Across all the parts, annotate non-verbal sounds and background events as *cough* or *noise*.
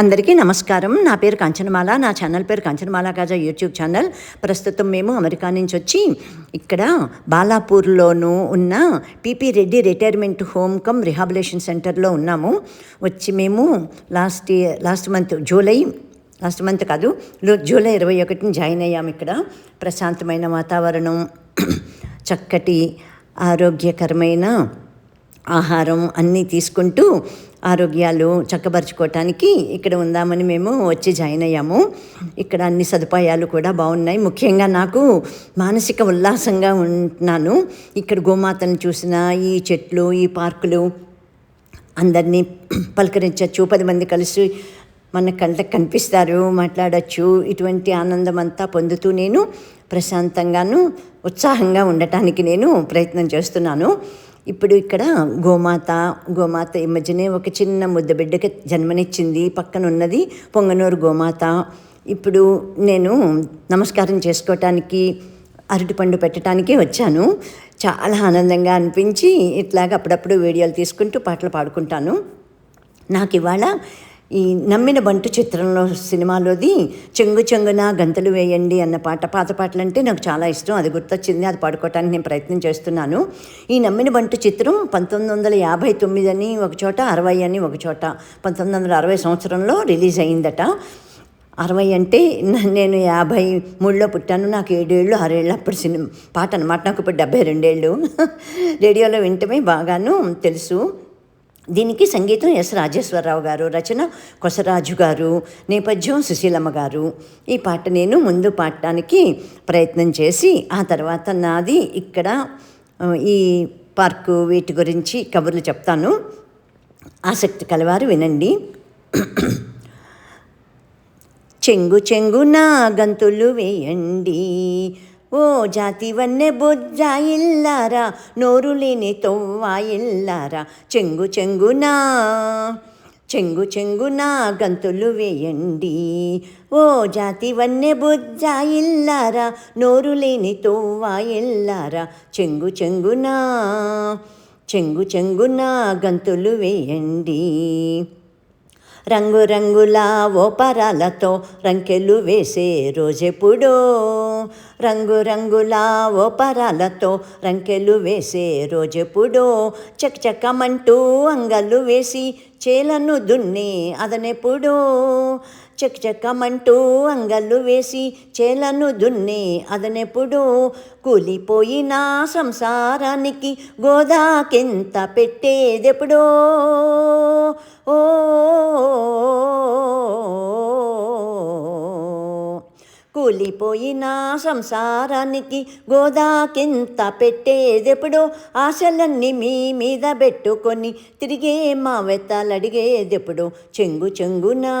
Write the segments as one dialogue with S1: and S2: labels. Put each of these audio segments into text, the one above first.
S1: అందరికీ నమస్కారం. నా పేరు కంచనమాల. నా ఛానల్ పేరు కంచనమాల గాజా యూట్యూబ్ ఛానల్. ప్రస్తుతం మేము అమెరికా నుంచి వచ్చి ఇక్కడ బాలాపూర్లోనూ ఉన్న PP Reddy retirement home cum rehabilitation సెంటర్లో ఉన్నాము. వచ్చి మేము last year last month July last month కాదు జూలై ఇరవై ఒకటిని జాయిన్ అయ్యాము ఇక్కడ. ప్రశాంతమైన వాతావరణం చక్కటి ఆరోగ్యకరమైన ఆహారం అన్నీ తీసుకుంటూ ఆరోగ్యాలు చక్కబరుచుకోవటానికి ఇక్కడ ఉందామని మేము వచ్చి జాయిన్ అయ్యాము. ఇక్కడ అన్ని సదుపాయాలు కూడా బాగున్నాయి. ముఖ్యంగా నాకు మానసిక ఉల్లాసంగా ఉంటున్నాను. ఇక్కడ గోమాతను చూసిన ఈ చెట్లు ఈ పార్కులు అందరినీ పలకరించవచ్చు పది మంది కలిసి మన కళ్ళకి కనిపిస్తారు మాట్లాడచ్చు. ఇటువంటి ఆనందం అంతా పొందుతూ నేను ప్రశాంతంగాను ఉత్సాహంగా ఉండటానికి నేను ప్రయత్నం చేస్తున్నాను. ఇప్పుడు ఇక్కడ గోమాత గోమాత ఈ మధ్యనే ఒక చిన్న ముద్దబిడ్డకి జన్మనిచ్చింది. పక్కన ఉన్నది పొంగనూరు గోమాత. ఇప్పుడు నేను నమస్కారం చేసుకోవటానికి అరటిపండు పెట్టడానికి వచ్చాను. చాలా ఆనందంగా అనిపించి ఇట్లాగ అప్పుడప్పుడు వీడియోలు తీసుకుంటూ పాటలు పాడుకుంటాను. నాకు ఇవాళ ఈ నమ్మిన బంటు చిత్రంలో సినిమాలోది చెంగు చెంగున గంతలు వేయండి అన్న పాట పాత పాటలు అంటే నాకు చాలా ఇష్టం. అది గుర్తొచ్చింది అది పాడుకోవటానికి నేను ప్రయత్నం చేస్తున్నాను. ఈ నమ్మిన బంటు చిత్రం పంతొమ్మిది వందల యాభై తొమ్మిది అని ఒక చోట అరవై అని ఒక చోట పంతొమ్మిది వందల అరవై సంవత్సరంలో రిలీజ్ అయిందట. అరవై అంటే నేను యాభై మూడులో పుట్టాను. నాకు ఏడేళ్ళు ఆరేళ్ళు అప్పుడు సినిమా పాట అనమాట నాకు ఇప్పుడు డెబ్బై రెండేళ్ళు. *laughs* రేడియోలో వింటమే బాగాను తెలుసు. దీనికి సంగీతం ఎస్ రాజేశ్వరరావు గారు రచన కొసరాజు గారు నేపథ్యం సుశీలమ్మ గారు. ఈ పాట నేను ముందు పాడటానికి ప్రయత్నం చేసి ఆ తర్వాత నాది ఇక్కడ ఈ పార్కు వీటి గురించి కబుర్లు చెప్తాను. ఆసక్తి కలవారు వినండి. చెంగు చెంగు నా గంతులు వేయండి. ఓ జాతి వన్నె బొజ్జ ఇల్లారా నోరు లేని తొవ్వ ఇల్లారా చెంగు చెంగునా చెంగు చెంగున గంతులు వేయండి. ఓ జాతి వన్నె బొజ్జ ఇల్లారా నోరు లేని తొవ్వ ఇల్లారా చెంగు చెంగున చెంగు చెంగున గంతులు వేయండి. రంగురంగుల ఓపరాలతో రంకెలు వేసే రోజెప్పుడో? రంగురంగుల ఓపరాలతో రంకెలు వేసే రోజెప్పుడో? చకచకమంటూ అంగలు వేసి చేలను దున్ని అదనెప్పుడో? చకచకమంటూ అంగళ్ళు వేసి చేలను దున్ని అదనెప్పుడో? కూలిపోయిన సంసారానికి గోదాకెంత పెట్టేదెప్పుడో? ఓ కూలిపోయిన సంసారానికి గోదాకింత పెట్టేదెప్పుడో ఆశలన్నీ మీ మీద పెట్టుకొని తిరిగే మా వెత్తలడిగేదెప్పుడో చెంగు చెంగునా.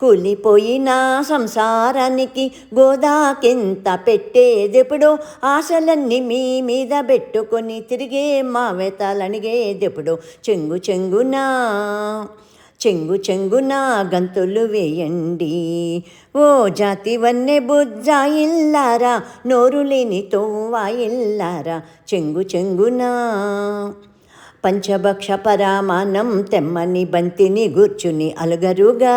S1: కూలిపోయిన సంసారానికి గోదాకింత పెట్టేదెప్పుడో ఆశలన్నీ మీ మీద పెట్టుకొని తిరిగే మా వెతాలనిగేదెప్పుడో చెంగు చెంగునా. చెంగు చెంగున గంతులు వేయండి. ఓ జాతి వన్నె బుజ్జ ఇల్లారా నోరు లేని తోవా ఇల్లారా చెంగు చెంగునా పంచభక్ష పరామానం తెమ్మని బంతిని గుర్చుని అలుగరుగా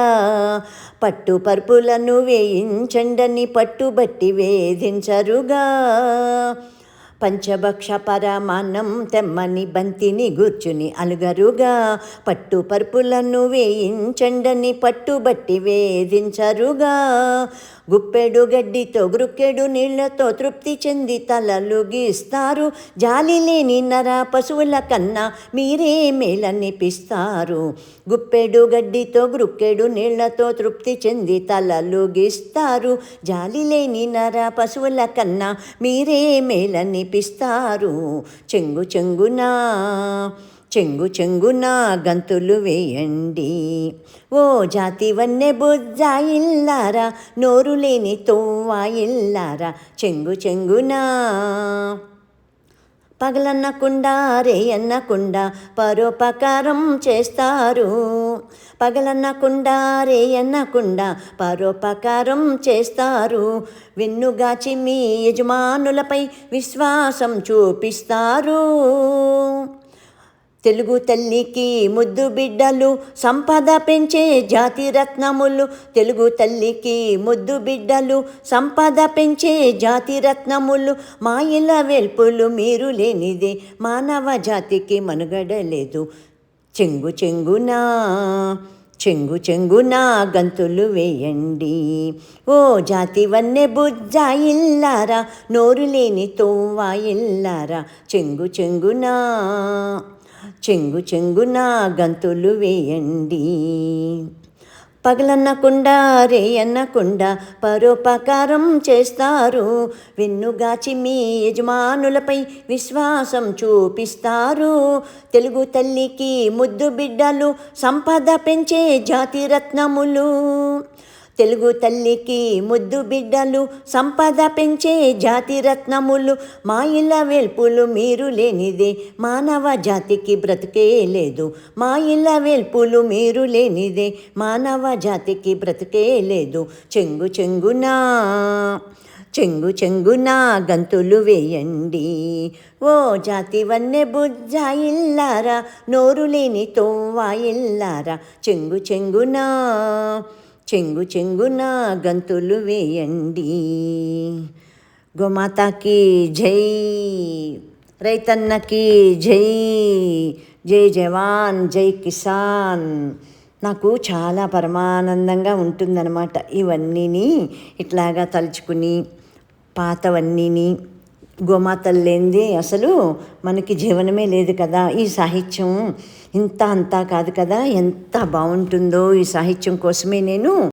S1: పట్టు పరుపులను వేయించండని పట్టుబట్టి వేధించరుగా. పంచభక్ష పరమాన్నం తెమ్మని బంతిని గుర్చుని అలుగరుగా పట్టు పరుపులను వేయించండని పట్టుబట్టి వేధించరుగా. గుప్పెడు గడ్డితో గ్రుక్కెడు నీళ్ళతో తృప్తి చెంది తలలు గీస్తారు. జాలి లేని నర పశువుల కన్నా మీరే మేలనిపిస్తారు. గుప్పెడు గడ్డితో గ్రుక్కెడు నీళ్ళతో తృప్తి చెంది తలలు గీస్తారు. జాలి లేని నర పశువుల కన్నా మీరే మేలనిపిస్తారు. చెంగు చెంగునా చెంగు చెంగునా గంతులు వేయండి. ఓ జాతి వన్నె బుజ్జా ఇల్లారా నోరు లేని తోవా ఇల్లారా చెంగు చెంగునా. పగలన్నకుండా రేయన్నకుండా పరోపకారం చేస్తారు. పగలన్నకుండా రేయన్నకుండా పరోపకారం చేస్తారు. వెన్నుగాచి మీ యజమానులపై విశ్వాసం చూపిస్తారు. తెలుగు తల్లికి ముద్దు బిడ్డలు సంపద పెంచే జాతి రత్నములు. తెలుగు తల్లికి ముద్దు బిడ్డలు సంపద పెంచే జాతి రత్నములు. మాయల వెల్పులు మీరు లేనిదే మానవ జాతికి మనుగడ లేదు చెంగు చెంగునా చెంగు చెంగునా గంతులు వేయండి. ఓ జాతి వన్నె బుజ్జ ఇల్లారా నోరు లేని తోవా ఇల్లారా. చెంగు చెంగునా చెంగు చెంగున గంతులు వేయండి. పగలన్నకుండా రే అన్నకుండా పరోపకారం చేస్తారు. వెన్నుగాచి మీ యజమానులపై విశ్వాసం చూపిస్తారు. తెలుగు తల్లికి ముద్దు బిడ్డలు సంపద పెంచే జాతి రత్నములు తెలుగు తల్లికి ముద్దు బిడ్డలు సంపద పెంచే జాతి రత్నములు మా ఇళ్ళ వెల్పులు మీరు లేనిదే మానవ జాతికి బ్రతికే లేదు. మా ఇళ్ళ వెల్పులు మీరు లేనిదే మానవ జాతికి బ్రతికే లేదు. చెంగు చెంగునా చెంగు చెంగునా గంతులు వేయండి. ఓ జాతి వన్నె బుజ్జ ఇల్లారా నోరు లేని తోవా ఇల్లారా చెంగు చెంగునా చెంగు చెంగున గంతులు వేయండి. గోమాతకి జై రైతన్నకి జై జై జవాన్ జై కిసాన్. నాకు చాలా పరమానందంగా ఉంటుందన్నమాట ఇవన్నీని ఇట్లాగా తలుచుకుని పాతవన్నీని. గోమాతలు లేనిది అసలు మనకి జీవనమే లేదు కదా. ఈ సాహిత్యం ఇంత అంతా కాదు కదా. ఎంత బాగుంటుందో ఈ సాహిత్యం కోసమే నేను